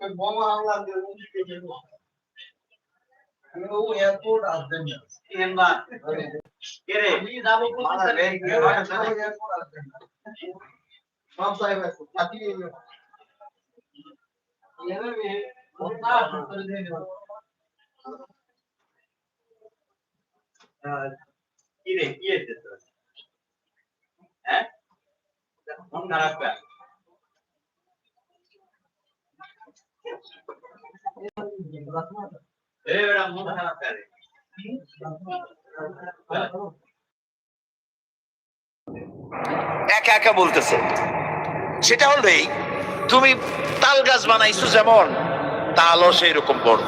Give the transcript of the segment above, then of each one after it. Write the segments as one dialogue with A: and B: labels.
A: কেমন গাইতেছে এবার কে রে যাব কি রে কি হয়েছে তোর হ্যাঁ মন খারাপ কেন এ বেটা মন খারাপ কেন রে?
B: একা একা বলতেছে। সেটা হলো এই, তুমি তাল গাছ বানাইছো যেমন, তালও সেই রকম বড়।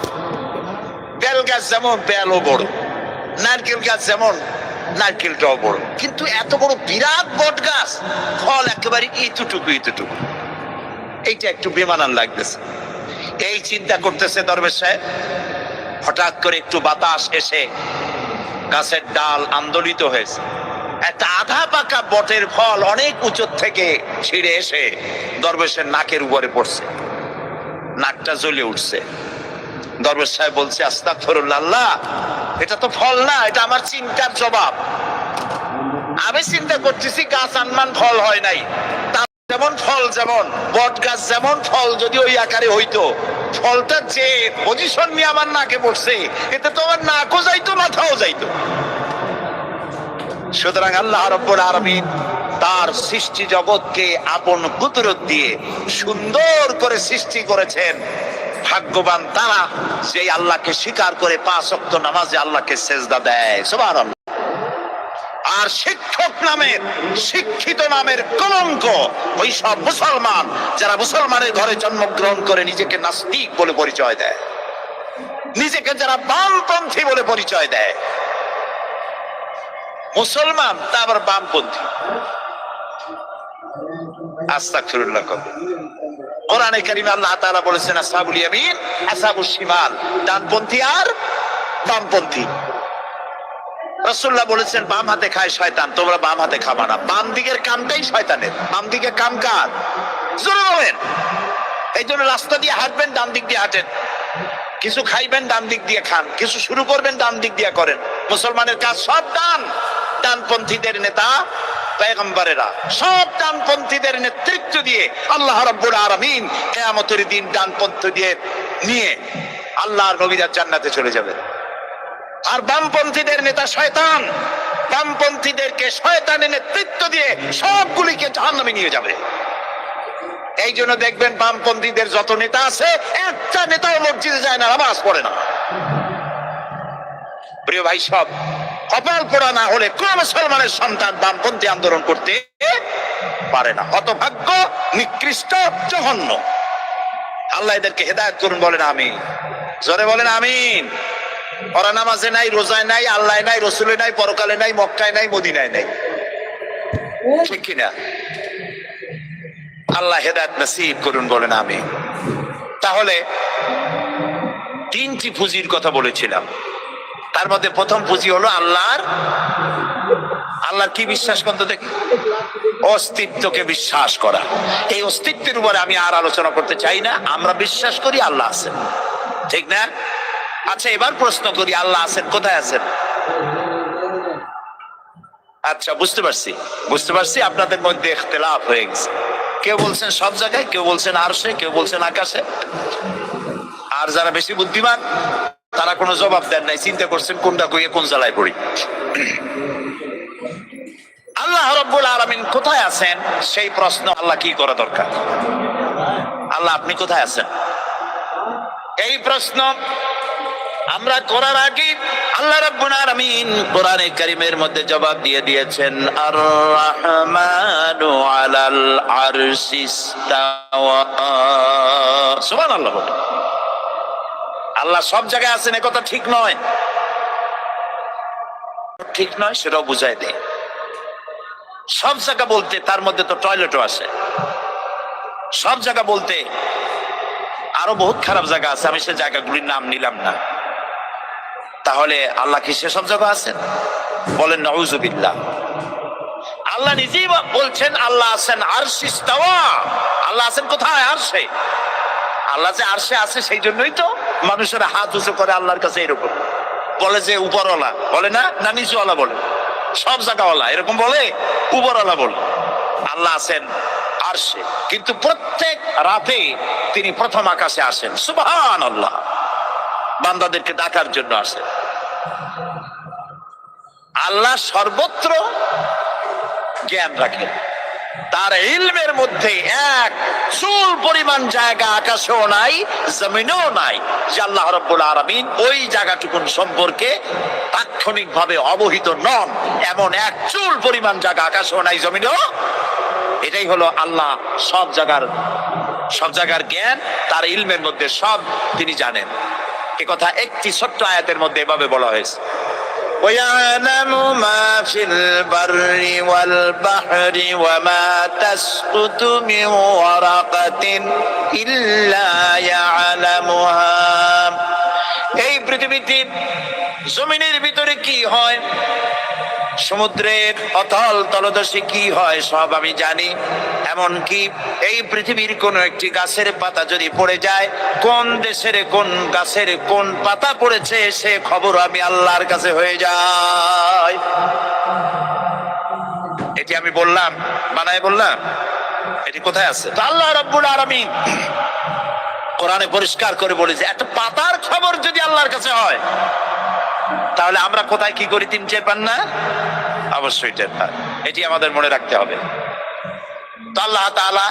B: বেল গাছ যেমন, বেলও বড়। নারকেল গাছ যেমন, নারকেলটাও বড়। কিন্তু এত বড় বিরাট বট গাছ, ফল একেবারে ইতুটুকু ইতুটুকু। এইটা একটু বেমানান লাগতেছে। এই চিন্তা করতেছে দরবেশ সাহেব। হঠাৎ করে একটু বাতাস এসে গাছের ডাল আন্দোলিত হয়েছে। একটা আধা পাকা বটের ফল অনেক উঁচু থেকে ছিঁড়ে এসে দরবেশের নাকের উপরে পড়ছে। নাকটা জ্বলে উঠছে। দরবেশ সাহেব বলছে আস্তাক আল্লাহ এটা তো ফল না, এটা আমার চিন্তার জবাব। আমি চিন্তা করতেছি গাছ আনমান ফল হয় নাই। যেমন ফল যেমন, বট গাছ যেমন ফল, যদি ওই আকারে হইতো ফলটা যে পজিশন নিয়ে আমার নাকে পড়ছে, এতে তো আমার নাকও যাইতো, মাথাও যাইতো। সুতরাং আল্লাহ রব্বুল আলামিন তার সৃষ্টি জগৎকে আপন কুদরত দিয়ে সুন্দর করে সৃষ্টি করেছেন। ভাগ্যবান তারা যে আল্লাহকে স্বীকার করে পাঁচ ওয়াক্ত নামাজে আল্লাহকে সেজদা দেয়। সুবহানাল্লাহ। আর শিক্ষক নামের শিক্ষিত নামের কলঙ্ক ওই সব মুসলমান যারা মুসলমানের ঘরে জন্মগ্রহণ করে নিজেকে নাস্তিক বলে পরিচয় দেয়। নিজেকে যারা বামপন্থী বলে পরিচয় দেয়। মুসলমান, তা আবার বামপন্থী। আস্তাগফিরুল্লাহ কর কোরআনে আল্লাহ বলেছেন আসহাবুল ইয়ামিন আসহাবুশ শিমাল। ডানপন্থী আর বামপন্থী। রাসূলুল্লাহ বলেছেন, বাম হাতে খায় শয়তান, তোমরা বাম হাতে খাবা না। বাম দিকের কামটাই শয়তানের। বাম দিকে কাম কার? জোরে বলেন। এই জন্য রাস্তা দিয়ে হাঁটবেন, ডান দিক দিয়ে হাঁটেন। কিছু খাইবেন, ডান দিক দিয়ে খান। কিছু শুরু করবেন, ডান দিক দিয়ে করেন। মুসলমানের কাজ সব ডান। ডানপন্থীদের নেতা পেগম্বরেরা সব ডানপন্থীদের নেতৃত্ব দিয়ে আল্লাহ রাব্বুল আলামিন কিয়ামতের দিন ডানপন্থী দিয়ে নিয়ে আল্লাহর নবীরা জান্নাতে চলে যাবে আর বামপন্থীদের নেতা শয়তান। বামপন্থীদেরকে শয়তানের নেতৃত্ব দিয়ে সবগুলিকে জাহান্নামে নিয়ে যাবে। এই জন্য দেখবেন বামপন্থীদের যত নেতা আছে, একটা নেতাও মসজিদে যায় না, নামাজ পড়ে না। প্রিয় ভাই, সব কপাল পোড়া না হলে কোন মুসলমানের সন্তান বামপন্থী আন্দোলন করতে পারে না। হতভাগ্য, নিকৃষ্ট, জঘন্য। আল্লাহ এদেরকে হেদায়ত করুন, বলেন আমি জোরে বলেন আমিন। ওরা নামাজে নাই, রোজায় নাই আল্লাহ নাই, রসুলে নাই, পরকালে নাই, মক্কায় নাই, মদিনায় নাই। ঠিক কিনা? আল্লাহ হেদায়ত নসিব করুন, বলেন আমি তাহলে তিনটি পুঁজির কথা বলেছিলাম। তার মধ্যে প্রথম পুঁজি হলো আল্লাহর আল্লাহর কি বিশ্বাস করতে দেখি। অস্তিত্বকে বিশ্বাস করা। এই অস্তিত্বের উপরে আমি আর আলোচনা করতে চাই না, আমরা বিশ্বাস করি আল্লাহ আছেন। ঠিক না? আচ্ছা এবার প্রশ্ন করি, আল্লাহ আছেন, কোথায় আছেন? আচ্ছা বুঝতে পারছি বুঝতে পারছি, আপনাদের মধ্যে ইখতিলাফ হয়ে গেছে। কেউ বলছেন সব জায়গায়, কেউ বলছেন আরশে, কেউ বলছেন আকাশে। আর যারা বেশি বুদ্ধিমান, তারা কোনো জবাব দেন নাই, চিন্তা করছেন কোনটা কইয়ে কোন জ্বালায় পড়ি। আল্লাহ রব্বুল আলামিন কোথায় আছেন? সেই প্রশ্ন আল্লাহ কি করা দরকার? আল্লাহ, আপনি কোথায় আছেন? এই প্রশ্ন আমরা করার আগে আল্লাহ রাব্বুল আলামিন কোরআনে কারীমের মধ্যে জবাব দিয়ে দিয়েছেন আর রহমানু আলাল আরশি ইস্তাওয়া। সুবহানাল্লাহ। আল্লাহ সব জায়গায় আছেন কথা ঠিক নয়। ঠিক নয়, সেটাও বুঝাই দেয় সব জায়গা বলতে তার মধ্যে তো টয়লেটও আছে। সব জায়গা বলতে আরও বহুত খারাপ জায়গা আছে, আমি সে জায়গাগুলির নাম নিলাম না। তাহলে আল্লাহ কি সেসব জায়গা আছেন? বলেন নউজুবিল্লাহ আল্লাহ নিজেই বলছেন, আল্লাহ আছেন আরশিস্তাওয়া আল্লাহ আছেন কোথায়? আর সে আল্লাহ যে আরশে আছে সেই জন্যই তো মানুষের হাত উঁচু করে আল্লাহর কাছে এরকম। বলে যে উপরওয়ালা। বলে না না নিচুওয়ালা বলে। সব জায়গাওয়ালা। এরকম বলে, উপরওয়ালা বলে। আল্লাহ আছেন আরশে। কিন্তু প্রত্যেক রাতে তিনি প্রথম আকাশে আসেন। সুবহান আল্লাহ বান্দাদেরকে ডাকার জন্য আসেন আল্লাহ সর্বত্র জ্ঞান রাখেন। তার ইলমের মধ্যে এক চুল পরিমাণ জায়গা আকাশেও নাই, জমিনেও নাই, যে আল্লাহ রব্বুল আরামিন ওই জায়গাটুকুন সম্পর্কে তাৎক্ষণিক ভাবে অবহিত নন। এমন এক চুল পরিমাণ জায়গা আকাশেও নাই, জমিনেও। এটাই হলো আল্লাহ সব জায়গার সব জায়গার জ্ঞান, তার ইলমের মধ্যে সব তিনি জানেন। এ কথা একটি ছোট্ট আয়াতের মধ্যে এভাবে বলা হয়েছে ويعلم ما في البر والبحر وما تسقط من ورقة إلا يعلمها এই পৃথিবীতে জমিনের ভিতরে কি হয় সমুদ্রের অতল তলদশে কি হয় সব আমি জানি। এমনকি এই পৃথিবীর কোন একটি গাছের পাতা যদি পড়ে যায়, কোন দেশের কোন গাছের কোন পাতা পড়েছে সে খবর আমি আল্লাহর কাছে হয়ে যায় এটি আমি বললাম, বানায় বললাম, এটি কোথায় আছে? তো আল্লাহ রব্বুল আলামিন কোরআনে পরিষ্কার করে বলেছে একটা পাতার খবর যদি আল্লাহর কাছে হয় তাহলে আমরা কোথায় কি করি, তিন টের পান না? অবশ্যই টের পান। এটি আমাদের মনে রাখতে হবে। আল্লাহ তাআলা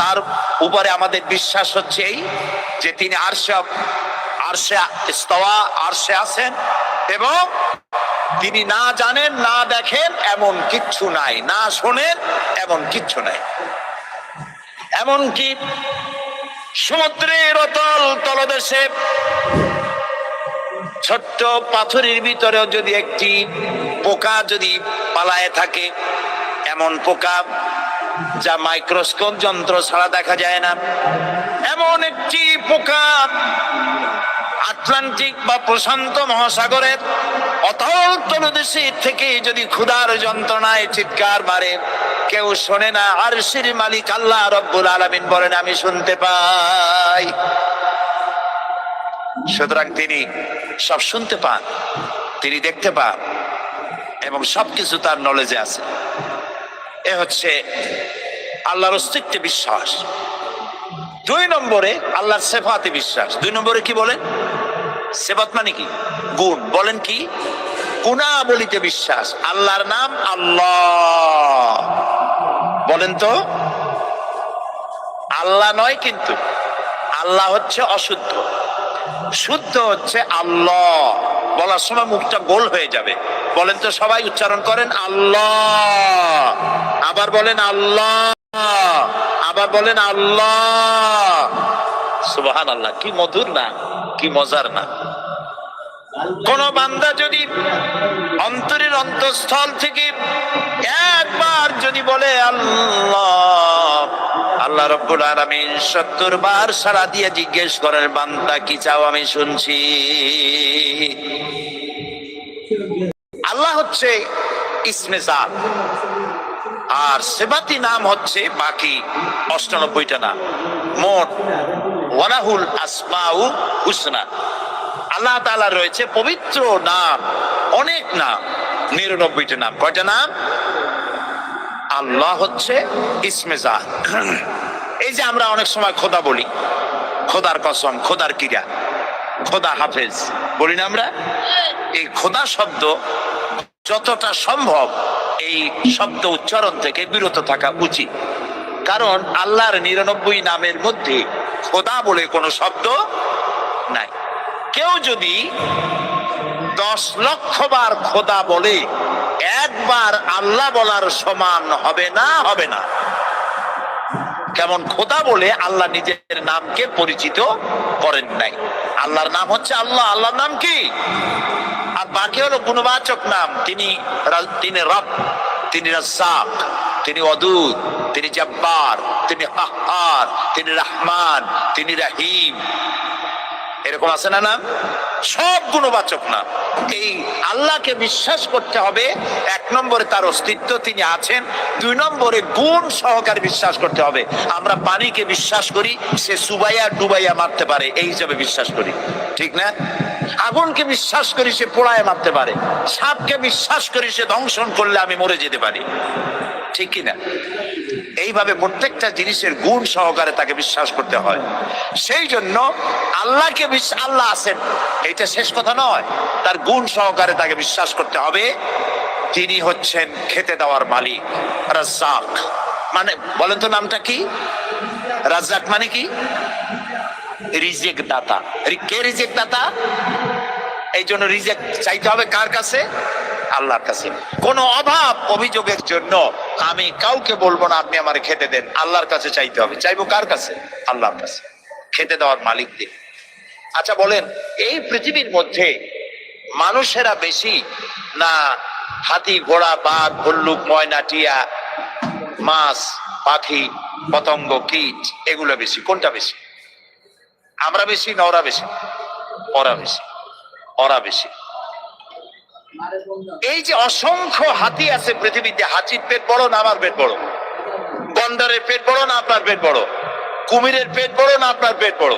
B: তার উপরে আমাদের বিশ্বাস হচ্ছে এই যে তিনি আরশে আরশে ইস্তাওয়া, আরশে আছেন এবং তিনি না জানেন, না দেখেন এমন কিচ্ছু নাই, না শোনেন এমন কিচ্ছু নাই। এমন কি সমুদ্রের অতল তলদেশে ছোট্ট পাথরের ভিতরেও যদি একটি পোকা যদি পালায় থাকে, এমন পোকা যা মাইক্রোস্কোপ যন্ত্র ছাড়া দেখা যায় না। এমন একটি পোকা আটলান্টিক বা প্রশান্ত মহাসাগরের অতল তলদেশে থেকে যদি ক্ষুধার যন্ত্রণায় চিৎকার মারে, কেউ শোনে না, আর মালিক আল্লাহ রব্বুল আলামিন বলেন, আমি শুনতে পাই। সুতরাং তিনি সব শুনতে পান, তিনি দেখতে পান, এবং সবকিছু তার নলেজে আছে। এ হচ্ছে আল্লাহর অস্তিত্বে বিশ্বাস। দুই নম্বরে আল্লাহর সেফাতে বিশ্বাস। দুই নম্বরে কি বলেন সেফাত মানে কি? গুণ। বলেন কি? গুণাবলিতে বিশ্বাস। আল্লাহর নাম আল্লাহ। বলেন তো? আল্লাহ নয় কিন্তু, আল্লাহ হচ্ছে অশুদ্ধ। শুদ্ধ হচ্ছে আল্লাহ। বলার সময় মুখটা গোল হয়ে যাবে। বলেন তো সবাই উচ্চারণ করেন, আল্লাহ। আবার বলেন, আল্লাহ। আবার বলেন, আল্লাহ। সুবাহ আল্লাহ কি মধুর না, কি মজার না। কোন বান্দা যদি অন্তরের অন্তঃস্থল থেকে একবার যদি বলে, আল্লাহ আল্লাহ রব্বুল আলামিন সত্তর বার সারা দিয়ে জিজ্ঞেস করেন, বান্দা, কি চাও আমি শুনছি? আল্লাহ হচ্ছে ইসমে জাত, আর সেবাতি নাম হচ্ছে বাকি অষ্টানব্বইটা নাম। মোট ওয়ালাহুল আসমাউ হুসনা। আল্লাহ তাআলা রয়েছে পবিত্র নাম, অনেক নাম, নিরানব্বইটা নাম। কয়টা নাম? আল্লাহ হচ্ছে ইসমে জাত। এই যে আমরা অনেক সময় খোদা বলি, খোদার কসম, খোদার কিরা, খোদা হাফেজ। বলি না আমরা? এই খোদা শব্দ যতটা সম্ভব এই শব্দ উচ্চারণ থেকে বিরত থাকা উচিত। কারণ আল্লাহর নিরানব্বই নামের মধ্যে খোদা বলে কোনো শব্দ নাই। কেউ যদি দশ লক্ষ বার খোদা বলে, একবার আল্লাহ বলার সমান হবে না হবে না। কেমন খোদা বলে আল্লাহ নিজের নামকে পরিচিত করেন নাই। আল্লাহর নাম হচ্ছে আল্লাহ। আল্লাহর নাম কি? আর বাকি হলো গুণবাচক নাম। তিনি তিনি রব, তিনি রাজ্জাক, তিনি অদূত, তিনি জব্বার, তিনি হাহার তিনি রহমান, তিনি রাহিম। এরকম আছে না নাম সব গুণবাচক নাম এই আল্লাহকে বিশ্বাস করতে হবে, এক নম্বরে তার অস্তিত্ব তিনি আছেন, দুই নম্বরে গুণ সহকারে বিশ্বাস করতে হবে। আমরা পানিকে বিশ্বাস করি, সে সুবাইয়া ডুবাইয়া মারতে পারে, এই হিসাবে বিশ্বাস করি। ঠিক না? আগুনকে বিশ্বাস করি, সে পোড়ায় মারতে পারে। সাপকে বিশ্বাস করি, সে দংশন করলে আমি মরে যেতে পারি। ঠিক কিনা? এইভাবে প্রত্যেকটা জিনিসের গুণ সহকারে তাকে বিশ্বাস করতে হয়। সেই জন্য আল্লাহকে আল্লাহ আছেন। এইটা শেষ কথা নয়। তার গুণ সহকারে তাকে বিশ্বাস করতে হবে। তিনি হচ্ছেন খেতে দেওয়ার মালিক, রাজ্জাক। মানে বলেন তো নামটা কি? রাজ্জাক মানে কি? রিজেক দাতা কে রিজেক দাতা এই জন্য রিজেক চাইতে হবে কার কাছে? আল্লাহর কাছে। কোন অভাব অভিযোগের জন্য আমি কাউকে বলব না, আপনি আমার খেতে দেন। আল্লাহর কাছে চাইতে হবে। চাইব কার কাছে? আল্লাহর কাছে। খেতে দেওয়ার মালিক দিন আচ্ছা বলেন, এই পৃথিবীর মধ্যে মানুষেরা বেশি না হাতি, ঘোড়া, বাঘ, ভল্লুক, ময়না, টিয়া, মাছ, পাখি, পতঙ্গ, কীট, এগুলো বেশি। কোনটা বেশি? আমরা বেশি না ওরা বেশি? ওরা বেশি। ওরা বেশি। এই যে অসংখ্য হাতি আছে পৃথিবীতে, হাতির পেট বড় না আমার পেট বড়? গন্ডারের পেট বড় না আপনার পেট বড়? কুমিরের পেট বড় না আপনার পেট বড়?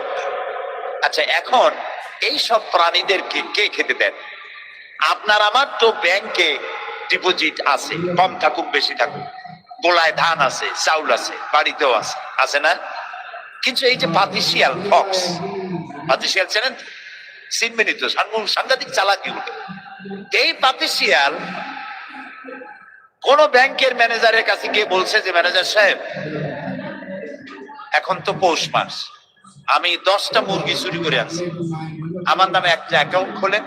B: আচ্ছা এখন এই সব প্রাণীদেরকে কে খেতে দেন? আপনার আমার তো ব্যাংকে ডিপোজিট আছে, কম থাকুক, বেশি থাকুক। গোলায় ধান আছে, চাউল আছে, বাড়িতেও আছে আছে না? কিন্তু এই যে পাতিশিয়াল ফক্স পাতিশিয়াল চেনেন? চিনবেনই সাংঘাতিক চালাকি উঠে। এই পাতিশিয়াল কোন ব্যাংকের ম্যানেজারের কাছে গিয়ে বলছে যে, ম্যানেজার সাহেব, এখন তো পৌষ মাস। আমি দশটা মুরগি চুরি করে আছি আমার নামে একটা অ্যাকাউন্ট খোলেন।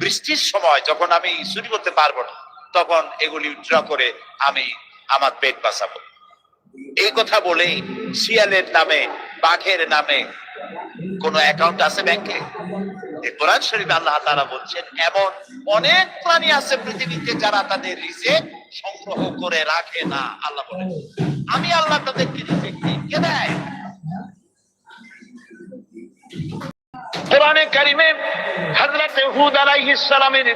B: বৃষ্টির সময় যখন আমি চুরি করতে পারব না, তখন এগুলি ড্র করে আমি আমার পেট বাঁচাবো। এই কথা বলেই শিয়ালের নামে, বাঘের নামে কোন অ্যাকাউন্ট আছে ব্যাংকে? কোরআন শরীফে আল্লাহ তাআলা বলছেন, এমন অনেক প্রাণী আছে পৃথিবীতে যারা তাদের রিজেক সংগ্রহ করে রাখে না, আল্লাহ বলেন। আমি আল্লাহ তাদেরকে দিই। কে দেয়? কোরআনে কারিমে হযরত হুদ আলাইহিস সালামের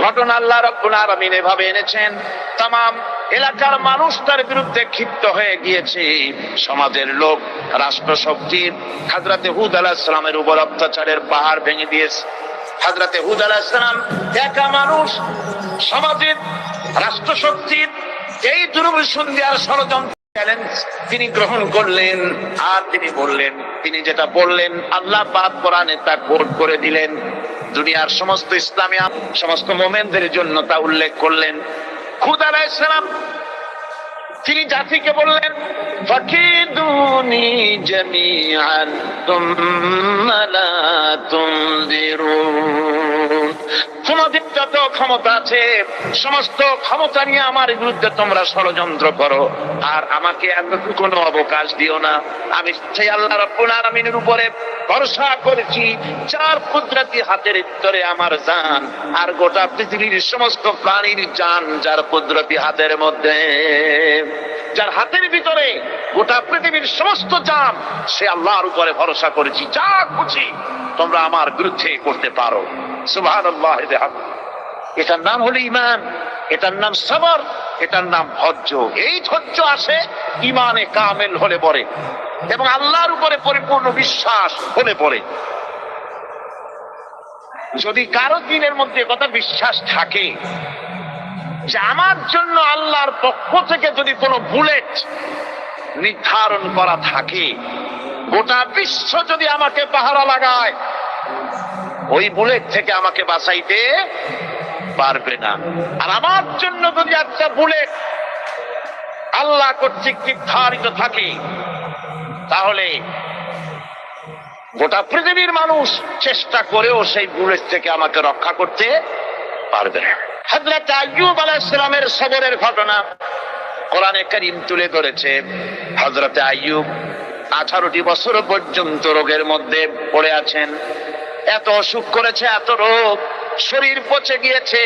B: ঘটনা আল্লাহ রাব্বুল আলামিন এভাবে এনেছেন তাম এলাকার মানুষ তার বিরুদ্ধে ক্ষিপ্ত হয়ে গিয়েছে। সমাজের লোক রাষ্ট্র শক্তির হাজরাতে হুদ আলাইহিস সালামের উপর অত্যাচারের পাহাড় ভেঙে দিয়েছে। হাজরাতে হুদ আলাইহিস সালাম একা মানুষ, সমাজের রাষ্ট্র শক্তির এই দুর্বিষণ দেওয়ার ষড়যন্ত্র চ্যালেঞ্জ তিনি গ্রহণ করলেন, আর তিনি বললেন, তিনি যেটা বললেন, আল্লাহ পাক কোরআনে তা কোট করে দিলেন। দুনিয়ার সমস্ত ইসলামী সমস্ত মোমেনদের জন্য তা উল্লেখ করলেন। খুদ ইসলাম তিনি জাতিকে বললেন, ফাকিদুনি জামিআন, তুম্মা লা তুনজিরুন তোমাদের যত ক্ষমতা আছে, সমস্ত ক্ষমতা নিয়ে আমার বিরুদ্ধে তোমরা ষড়যন্ত্র করো। আর আমাকে কোনো অবকাশ দিও না। আমি সেই আল্লাহ রাব্বুল উপরে ভরসা করেছি চার কুদরতি হাতের ভিতরে আমার জান, আর গোটা পৃথিবীর সমস্ত প্রাণীর জান যার কুদরতি হাতের মধ্যে। যার হাতের ভিতরে গোটা পৃথিবীর সমস্ত জান, সে আল্লাহর উপরে ভরসা করেছি, যা খুশি তোমরা আমার বিরুদ্ধে করতে পারো। সুবহানাল্লাহ এটার নাম হলো ইমান এটার নাম সবর, এটার নাম ধৈর্য। এই ধৈর্য আসে ইমানে কামেল হলে পরে এবং আল্লাহর উপরে পরিপূর্ণ বিশ্বাস হলে পরে। যদি কারও দিনের মধ্যে কথা বিশ্বাস থাকে যে আমার জন্য আল্লাহর পক্ষ থেকে যদি কোনো বুলেট নির্ধারণ করা থাকে, গোটা বিশ্ব যদি আমাকে পাহারা লাগায়, ওই বুলেট থেকে আমাকে বাঁচাইতে পারবে না। আর আমার জন্য যদি একটা বুলেট আল্লাহ কর্তৃক নির্ধারিত থাকে, তাহলে গোটা পৃথিবীর মানুষ চেষ্টা করেও সেই বুলেট থেকে আমাকে রক্ষা করতে পারবে না। হযরত আইয়ুব আলাইহিস সালামের সবরের ঘটনা কোরআনে কারিম তুলে ধরেছে। হজরত আইয়ুব আঠারোটি বছর পর্যন্ত রোগের মধ্যে পড়ে আছেন। এত অসুখ করেছে, এত রোগ। শরীর পচে গিয়েছে,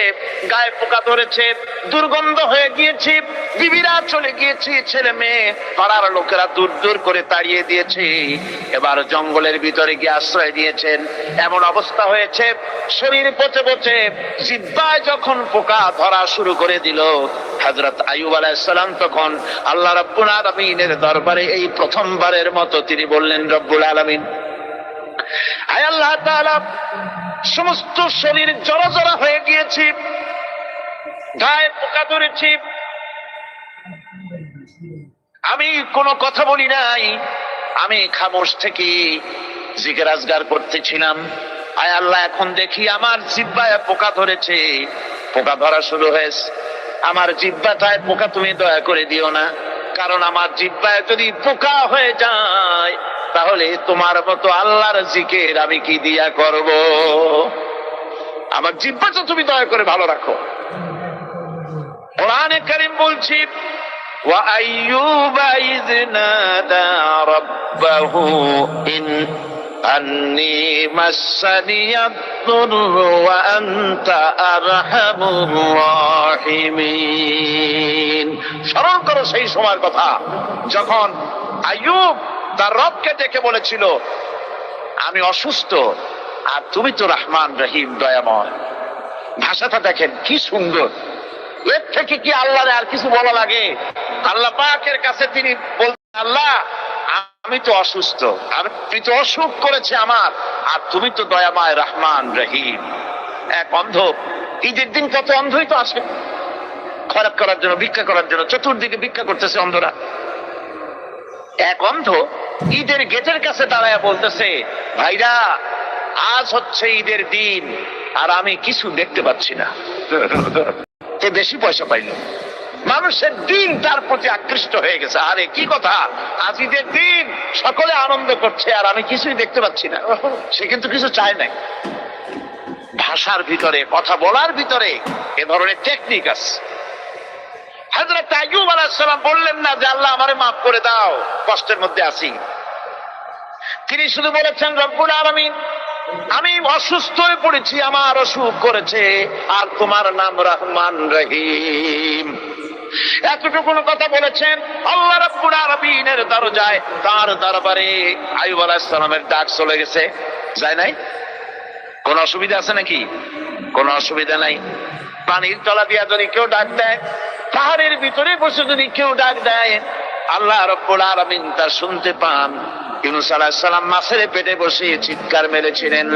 B: গায়ে পোকা ধরেছে, দুর্গন্ধ হয়ে গিয়েছে, বিবিরা চলে গিয়েছে ছেলে মেয়ে। পাড়ার লোকেরা দূর দূর করে তাড়িয়ে দিয়েছে। এবার জঙ্গলের ভিতরে গিয়ে আশ্রয় দিয়েছেন এমন অবস্থা হয়েছে, শরীর পচে পচে, জিব্বায় যখন পোকা ধরা শুরু করে দিল, হযরত আইয়ুব আলাইহিসসালাম তখন আল্লাহ রাব্বুল আলামিনের দরবারে এই প্রথমবারের মতো তিনি বললেন, রব্বুল আলামিন, আয় আল্লাহ তাআলা সমস্ত শরীর জড়া জড়া হয়ে গিয়েছি। গায়ে পোকা ধরেছি। আমি কোনো কথা বলি নাই। আমি খামোশ থেকে জিজ্ঞাসগার করতেছিলাম। আয় আল্লাহ, এখন দেখি আমার জিব্বায় পোকা ধরেছে। পোকা ধরা শুরু হয়েছে। আমার জিব্বাটায় পোকা তুমি দয়া করে দিও না। কারণ আমার জিব্বায় যদি পোকা হয়ে যায় তাহলে তোমার মতো আল্লাহর জিকের আমি কি দিয়া করব আমার জিব্বাটা তুমি দয়া করে ভালো রাখো কোরআনে কারিম বলছি وأيوب إذ نادى ربه إن أني مسني الضر وأنت أرحم الراحمين স্মরণ করো সেই সময়ের কথা যখন আইয়ুব তার রবকে ডেকে বলেছিল, আমি অসুস্থ আর তুমি তো রহমান রহিম, দয়াময়। ভাষাটা দেখেন কি সুন্দর। এর থেকে কি আল্লাহরে আর কিছু বলা লাগে? আল্লাহ পাকের কাছে তিনি বলতেন, আল্লাহ, আমি তো অসুস্থ আমি তো অসুখ করেছে আমার, আর তুমি তো দয়াময়, রহমান রহিম। এক অন্ধ, ঈদের দিন কত অন্ধই তো আসে। খরাক করার জন্য, ভিক্ষা করার জন্য, চতুর্দিকে ভিক্ষা করতেছে অন্ধরা। এক অন্ধ ঈদের গেটের কাছে দাঁড়ায় বলতেছে, ভাইরা, আজ হচ্ছে ঈদের দিন, আর আমি কিছু দেখতে পাচ্ছি না। সে বেশি পয়সা পাইল। মানুষের দিন তার প্রতি আকৃষ্ট হয়ে গেছে। আরে, কি কথা? আজ ঈদের দিন, সকলে আনন্দ করছে, আর আমি কিছুই দেখতে পাচ্ছি না। সে কিন্তু কিছু চায় নাই। ভাষার ভিতরে, কথা বলার ভিতরে এ ধরনের টেকনিক আছে। হযরত আইয়ুব আলাইহিস সালাম বললেন না যে আল্লাহ আমারে মাফ করে দাও, কষ্টের মধ্যে আছি। তিনি শুধু বলেছেন, রব্বুল আলামিন, আমি অসুস্থ হয়ে পড়েছি, আমার অসুখ করেছে, আর তোমার নাম রহমান রহিম। এতটুকু কথা বলেছেন আল্লাহ রাব্বুল আলামিনের দরজায়, তার দরবারে আইয়ুব আলাইহিস সালামের ডাক চলে গেছে। যায় নাই? কোন অসুবিধা আছে নাকি? কোন অসুবিধা নাই। পানির তলা দিয়া যদি কেউ ডাক দেয় পাহাড়ের ভিতরে বসে যদি কেউ ডাক দেয় আল্লাহ রব্বুল আলামিন তা শুনতে পান। ইউনুস আলাইহিস সালাম মাছের পেটে বসে চিৎকার মেরেছিলেন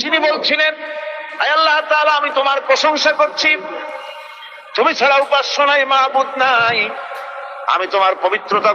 B: তিনি বলছিলেন আল্লাহ আমি তোমার প্রশংসা করছি। তুমি ছাড়া উপাস্য নাই মাহবুদ নাই। আমি তোমার পবিত্রতা